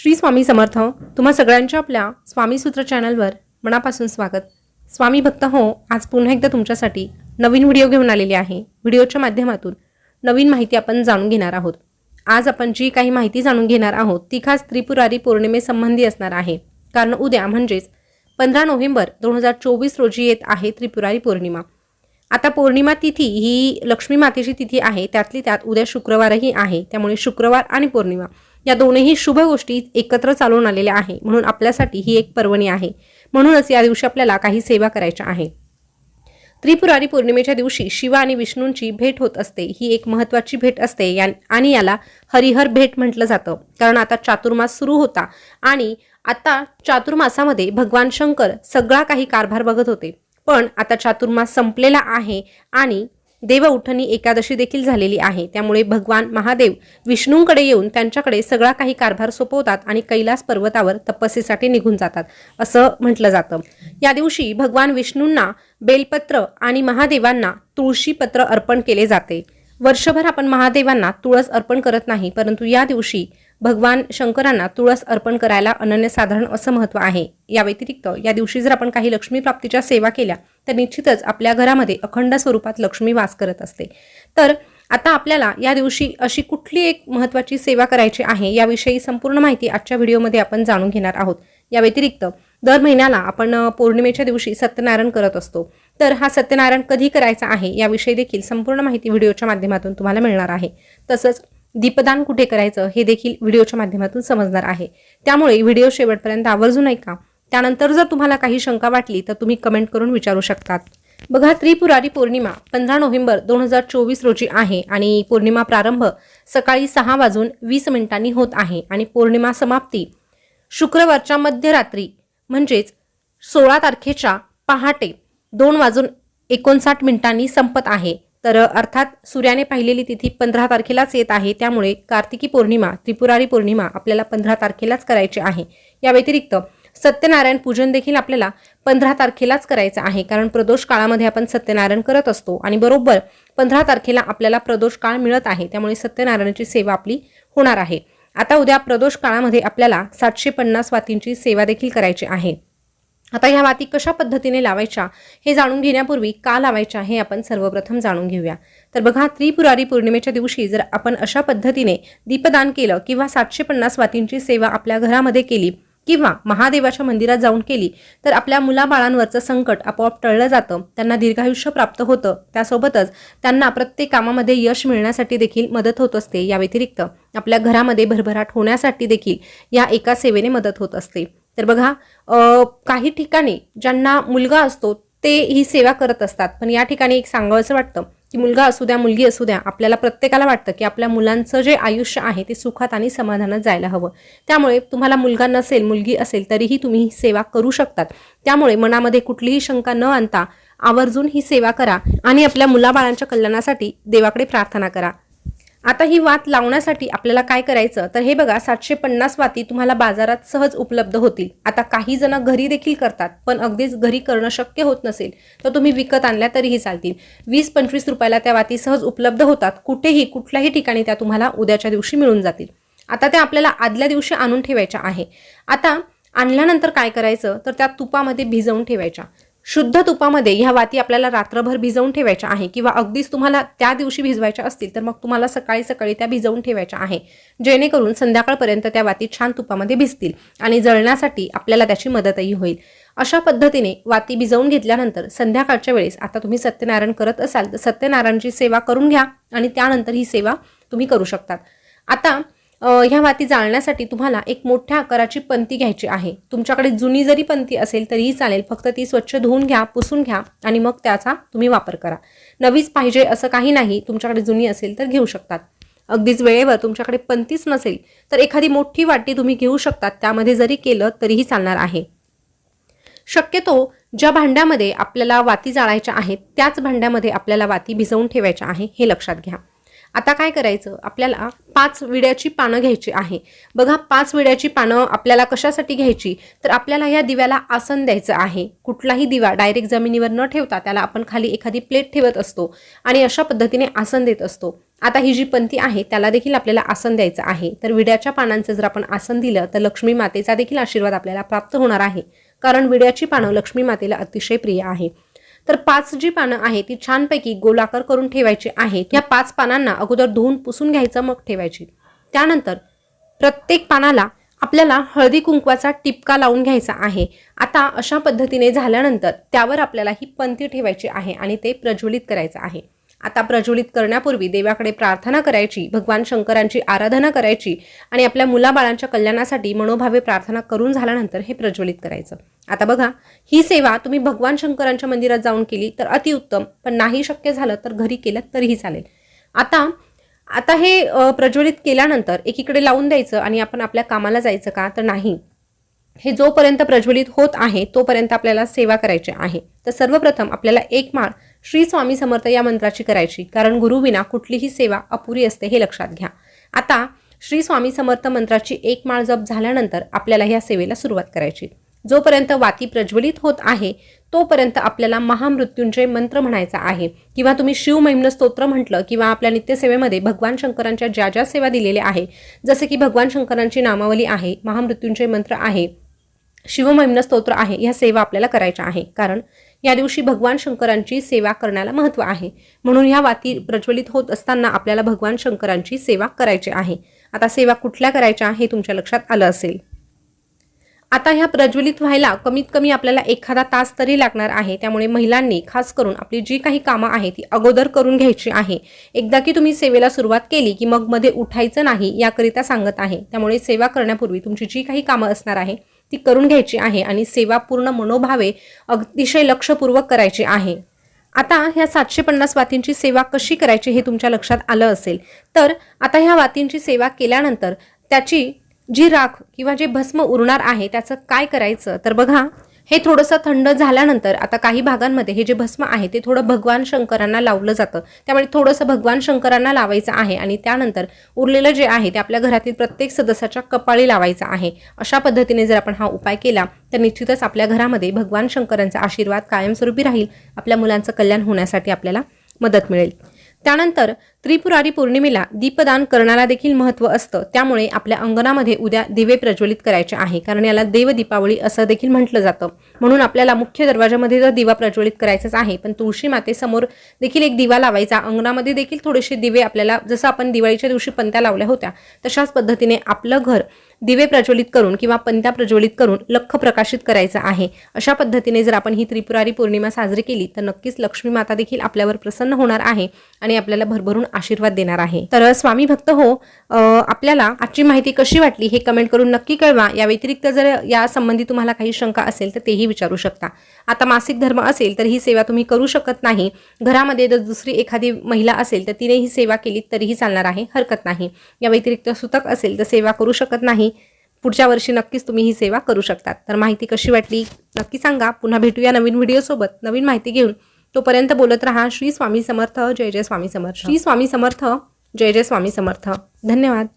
श्री स्वामी समर्थ तुम्हा सगळ्यांच्या आपल्या स्वामी सूत्र चॅनलवर मनापासून स्वागत. स्वामी भक्त हो आज पुन्हा एकदा तुमच्यासाठी नवीन व्हिडिओ घेऊन आलेली आहे. व्हिडिओच्या माध्यमातून नवीन माहिती आपण जाणून घेणार आहोत. आज आपण जी काही माहिती जाणून घेणार आहोत ती खास त्रिपुरारी पौर्णिमेसंबंधी असणार आहे. कारण उद्या म्हणजेच पंधरा नोव्हेंबर दोन हजार चोवीस रोजी येत आहे त्रिपुरारी पौर्णिमा. आता पौर्णिमा तिथी ही लक्ष्मी मातेची तिथी आहे त्यातली त्यात उद्या शुक्रवारही आहे त्यामुळे शुक्रवार आणि पौर्णिमा या दोनही शुभ गोष्टी एकत्र चालून आलेल्या आहे. म्हणून आपल्यासाठी ही एक पर्वणी आहे. म्हणूनच या दिवशी आपल्याला काही सेवा करायच्या आहे. त्रिपुरारी पौर्णिमेच्या दिवशी शिव आणि विष्णूंची भेट होत असते. ही एक महत्त्वाची भेट असते. या आणि याला हरिहर भेट म्हटलं जातं. कारण आता चातुर्मास सुरू होता. आणि आता चातुर्मासामध्ये भगवान शंकर सगळा काही कारभार बघत होते. पण आता चातुर्मास संपलेला आहे आणि देव उठणी एकादशी देखील झालेली आहे. त्यामुळे भगवान महादेव विष्णूंकडे येऊन त्यांच्याकडे सगळा काही कारभार सोपवतात आणि कैलास पर्वतावर तपस्येसाठी निघून जातात असं म्हटलं जातं. या दिवशी भगवान विष्णूंना बेलपत्र आणि महादेवांना तुळशीपत्र अर्पण केले जाते. वर्षभर आपण महादेवांना तुळस अर्पण करत नाही परंतु या दिवशी भगवान शंकरांना तुळस अर्पण करायला अनन्यसाधारण असं महत्त्व आहे. या व्यतिरिक्त या दिवशी जर आपण काही लक्ष्मी प्राप्तीच्या सेवा केल्या तर निश्चितच आपल्या घरामध्ये अखंड स्वरूपात लक्ष्मी वास करत असते. तर आता आपल्याला या दिवशी अशी कुठली एक महत्त्वाची सेवा करायची आहे याविषयी संपूर्ण माहिती आजच्या व्हिडिओमध्ये आपण जाणून घेणार आहोत. या व्यतिरिक्त दर महिन्याला आपण पौर्णिमेच्या दिवशी सत्यनारायण करत असतो. तर हा सत्यनारायण कधी करायचा आहे याविषयी देखील संपूर्ण माहिती व्हिडिओच्या माध्यमातून तुम्हाला मिळणार आहे. तसंच दीपदान कुठे करायचं हे देखील व्हिडिओच्या माध्यमातून समजणार आहे. त्यामुळे व्हिडिओ शेवटपर्यंत आवर्जून ऐका. त्यानंतर जर तुम्हाला काही शंका वाटली तर तुम्ही कमेंट करून विचारू शकतात. बघा त्रिपुरारी पौर्णिमा पंधरा नोव्हेंबर दोन हजार चोवीस रोजी आहे आणि पौर्णिमा प्रारंभ सकाळी सहा वाजून वीस मिनिटांनी होत आहे आणि पौर्णिमा समाप्ती शुक्रवारच्या मध्यरात्री म्हणजेच सोळा तारखेच्या पहाटे दोन वाजून एकोणसाठ मिनिटांनी संपत आहे. तर अर्थात सूर्याने पाहिलेली तिथी पंधरा तारखेलाच येत आहे. त्यामुळे कार्तिकी पौर्णिमा त्रिपुरारी पौर्णिमा आपल्याला पंधरा तारखेलाच करायची आहे. या व्यतिरिक्त सत्यनारायण पूजन देखील आपल्याला पंधरा तारखेलाच करायचं आहे. कारण प्रदोष काळामध्ये आपण सत्यनारायण करत असतो आणि बरोबर पंधरा तारखेला आपल्याला प्रदोष काळ मिळत आहे. त्यामुळे सत्यनारायणाची सेवा आपली होणार आहे. आता उद्या प्रदोष काळामध्ये आपल्याला सातशे पन्नास वातींची सेवा देखील करायची आहे. आता ह्या वाती कशा पद्धतीने लावायच्या हे जाणून घेण्यापूर्वी का लावायच्या हे आपण सर्वप्रथम जाणून घेऊया. तर बघा त्रिपुरारी पौर्णिमेच्या दिवशी जर आपण अशा पद्धतीने दीपदान केलं किंवा सातशे पन्नास वातींची सेवा आपल्या घरामध्ये केली किंवा महादेवाच्या मंदिरात जाऊन केली तर आपल्या मुलाबाळांवरचं संकट आपोआप टळलं जातं त्यांना दीर्घायुष्य प्राप्त होतं त्यासोबतच त्यांना प्रत्येक कामामध्ये यश मिळण्यासाठी देखील मदत होत असते या व्यतिरिक्त आपल्या घरामध्ये भरभराट होण्यासाठी देखील या एका सेवेने मदत होत असते. तर बघा काही ठिकाणी ज्यांना मुलगा असतो ते ही सेवा करत असतात. पण या ठिकाणी एक सांगावंसं वाटतं की मुलगा असू द्या मुलगी असू द्या आपल्याला प्रत्येकाला वाटतं की आपल्या मुलांचं जे आयुष्य आहे ते सुखात आणि समाधानात जायला हवं. त्यामुळे तुम्हाला मुलगा नसेल मुलगी असेल तरीही तुम्ही ही सेवा करू शकतात. त्यामुळे मनामध्ये कुठलीही शंका न आणता आवर्जून ही सेवा करा आणि आपल्या मुलाबाळांच्या कल्याणासाठी देवाकडे प्रार्थना करा. आता ही वात लावण्यासाठी आपल्याला काय करायचं? तर हे बघा सातशे पन्नास वाती तुम्हाला बाजारात सहज उपलब्ध होतील. आता काही जण घरी देखील करतात पण अगदीच घरी करणं शक्य होत नसेल तर तुम्ही विकत आणल्या तरीही चालतील. वीस पंचवीस रुपयाला त्या वाती सहज उपलब्ध होतात. कुठेही कुठल्याही ठिकाणी त्या तुम्हाला उद्याच्या दिवशी मिळून जातील. आता त्या आपल्याला आदल्या दिवशी आणून ठेवायच्या आहे. आता आणल्यानंतर काय करायचं? तर त्या तुपामध्ये भिजवून ठेवायच्या. शुद्ध तुपामध्ये ह्या वाती आपल्याला रात्रभर भिजवून ठेवायच्या आहे किंवा अगदीच तुम्हाला त्या दिवशी भिजवायच्या असतील तर मग तुम्हाला सकाळी सकाळी त्या भिजवून ठेवायच्या आहे. जेणेकरून संध्याकाळपर्यंत त्या वाती छान तुपामध्ये भिजतील आणि जळण्यासाठी आपल्याला त्याची मदतही होईल. अशा पद्धतीने वाती भिजवून घेतल्यानंतर संध्याकाळच्या वेळेस आता तुम्ही सत्यनारायण करत असाल तर सत्यनारायणची सेवा करून घ्या आणि त्यानंतर ही सेवा तुम्ही करू शकतात. आता ह्या वाती जाळण्यासाठी तुम्हाला एक मोठ्या आकाराची पंती घ्यायची आहे. तुमच्याकडे जुनी जरी पंती असेल तरीही चालेल. फक्त ती स्वच्छ धुवून घ्या पुसून घ्या आणि मग त्याचा तुम्ही वापर करा. नवीच पाहिजे असं काही नाही. तुमच्याकडे जुनी असेल तर घेऊ शकतात. अगदीच वेळेवर तुमच्याकडे पंतीच नसेल तर एखादी मोठी वाटी तुम्ही घेऊ शकतात. त्यामध्ये जरी केलं तरीही चालणार आहे. शक्यतो ज्या भांड्यामध्ये आपल्याला वाती जाळायच्या आहेत त्याच भांड्यामध्ये आपल्याला वाती भिजवून ठेवायच्या आहे हे लक्षात घ्या. आता काय करायचं? आपल्याला पाच विड्याची पानं घ्यायची आहे. बघा पाच विड्याची पानं आपल्याला कशासाठी घ्यायची? तर आपल्याला या दिव्याला आसन द्यायचं आहे. कुठलाही दिवा डायरेक्ट जमिनीवर न ठेवता त्याला आपण खाली एखादी प्लेट ठेवत असतो आणि अशा पद्धतीने आसन देत असतो. आता ही जी पंथी आहे त्याला देखील आपल्याला आसन द्यायचं आहे. तर विड्याच्या पानांचं जर आपण आसन दिलं तर लक्ष्मी मातेचा देखील आशीर्वाद आपल्याला प्राप्त होणार आहे. कारण विड्याची पानं लक्ष्मी मातेला अतिशय प्रिय आहे. तर पाच जी पानं आहे ती छानपैकी गोलाकार करून ठेवायची आहेत. या पाच पानांना अगोदर धुवून पुसून घ्यायचं मग ठेवायची. त्यानंतर प्रत्येक पानाला आपल्याला हळदी कुंकवाचा टिपका लावून घ्यायचा आहे. आता अशा पद्धतीने झाल्यानंतर त्यावर आपल्याला ही पंथी ठेवायची आहे आणि ते प्रज्वलित करायचं आहे. आता प्रज्वलित करण्यापूर्वी देवाकडे प्रार्थना करायची भगवान शंकरांची आराधना करायची आणि आपल्या मुलाबाळांच्या कल्याणासाठी मनोभावे प्रार्थना करून झाल्यानंतर हे प्रज्वलित करायचं. आता बघा ही सेवा तुम्ही भगवान शंकरांच्या मंदिरात जाऊन केली तर अतिउत्तम पण नाही शक्य झालं तर घरी केलं तरीही चालेल. आता आता हे प्रज्वलित केल्यानंतर एकीकडे लावून द्यायचं आणि आपण आपल्या कामाला जायचं का? तर नाही. हे जोपर्यंत प्रज्वलित होत आहे तोपर्यंत आपल्याला सेवा करायची आहे. तर सर्वप्रथम आपल्याला एक माळ श्री स्वामी समर्थ या मंत्राची करायची. कारण गुरुविना कुठलीही सेवा अपुरी असते हे लक्षात घ्या. आता श्री स्वामी समर्थ मंत्राची एक माळ जप झाल्यानंतर आपल्याला ह्या सेवेला सुरुवात करायची. जोपर्यंत वाती प्रज्वलित होत आहे तोपर्यंत आपल्याला महामृत्युंजय मंत्र म्हणायचा आहे. किंवा तुम्ही शिवमहिम्न स्तोत्र म्हटलं किंवा आपल्या नित्यसेवेमध्ये भगवान शंकरांच्या ज्या ज्या सेवा दिलेल्या आहे जसे की भगवान शंकरांची नामावली आहे महामृत्युंजय मंत्र आहे शिवमहिम्न स्तोत्र आहे ह्या सेवा आपल्याला करायच्या आहे. कारण या दिवशी भगवान शंकरांची सेवा करण्याला महत्त्व आहे. म्हणून ह्या वाती प्रज्वलित होत असताना आपल्याला भगवान शंकरांची सेवा करायची आहे. आता सेवा कुठल्या करायच्या हे तुमच्या लक्षात आलं असेल. आता ह्या प्रज्वलित व्हायला कमीत कमी आपल्याला एखादा तास तरी लागणार आहे. त्यामुळे महिलांनी खास करून आपली जी काही कामं आहे ती अगोदर करून घ्यायची आहे. एकदा की तुम्ही सेवेला सुरुवात केली की मग मध्ये उठायचं नाही याकरिता सांगत आहे. त्यामुळे सेवा करण्यापूर्वी तुमची जी काही कामं असणार आहे ती करून घ्यायची आहे आणि सेवा पूर्ण मनोभावे अतिशय लक्षपूर्वक करायची आहे. आता ह्या सातशे पन्नास वातींची सेवा कशी करायची हे तुमच्या लक्षात आलं असेल. तर आता ह्या वातींची सेवा केल्यानंतर त्याची जी राख किंवा जे भस्म उरणार आहे त्याचं काय करायचं? तर बघा हे थोडंसं थंड झाल्यानंतर आता काही भागांमध्ये हे जे भस्म आहे ते थोडं भगवान शंकरांना लावलं जातं. त्यामुळे थोडंसं भगवान शंकरांना लावायचं आहे आणि त्यानंतर उरलेलं जे आहे ते आपल्या घरातील प्रत्येक सदस्याच्या कपाळी लावायचं आहे. अशा पद्धतीने जर आपण हा उपाय केला तर निश्चितच आपल्या घरामध्ये भगवान शंकरांचा आशीर्वाद कायमस्वरूपी राहील. आपल्या मुलांचं कल्याण होण्यासाठी आपल्याला मदत मिळेल. त्यानंतर त्रिपुरारी पौर्णिमेला दीपदान करण्याला देखील महत्त्व असतं. त्यामुळे आपल्या अंगणामध्ये उद्या दिवे प्रज्वलित करायचे आहे. कारण याला देव दीपावली असं देखील म्हटलं जातं. म्हणून आपल्याला मुख्य दरवाजामध्ये जर दिवा प्रज्वलित करायचाच आहे पण तुळशी मातेसमोर देखील एक दिवा लावायचा. अंगणामध्ये देखील थोडेसे दिवे आपल्याला जसं आपण दिवाळीच्या दिवशी पंत्या लावल्या होत्या तशाच पद्धतीने आपलं घर दिवे प्रज्वलित करून किंवा पंत्या प्रज्वलित करून लख प्रकाशित करायचं आहे. अशा पद्धतीने जर आपण ही त्रिपुरारी पौर्णिमा साजरी केली तर नक्कीच लक्ष्मी माता देखील आपल्यावर प्रसन्न होणार आहे आणि आपल्याला भरभरून आशीर्वाद देणार आहे. तर स्वामी भक्त हो आपल्याला आजची माहिती कशी वाटली हे कमेंट करून नक्की कळवा. या व्यतिरिक्त जर या संबंधी तुम्हाला काही शंका असेल तर तेही विचारू शकता. आता मासिक धर्म असेल तर ही सेवा तुम्ही करू शकत नाही. घरामध्ये जर दुसरी एखादी महिला असेल तर तिने ही सेवा केली तरीही चालणार आहे हरकत नाही. या व्यतिरिक्त सुतक असेल तर सेवा करू शकत नाही. पुढच्या वर्षी नक्कीच तुम्ही ही सेवा करू शकतात. तर माहिती कशी वाटली नक्की सांगा. पुन्हा भेटूया नवीन व्हिडिओसोबत नवीन माहिती घेऊन. तोपर्यंत बोलत राहा श्री स्वामी समर्थ जय जय स्वामी समर्थ. श्री स्वामी समर्थ. जय जय स्वामी समर्थ. धन्यवाद.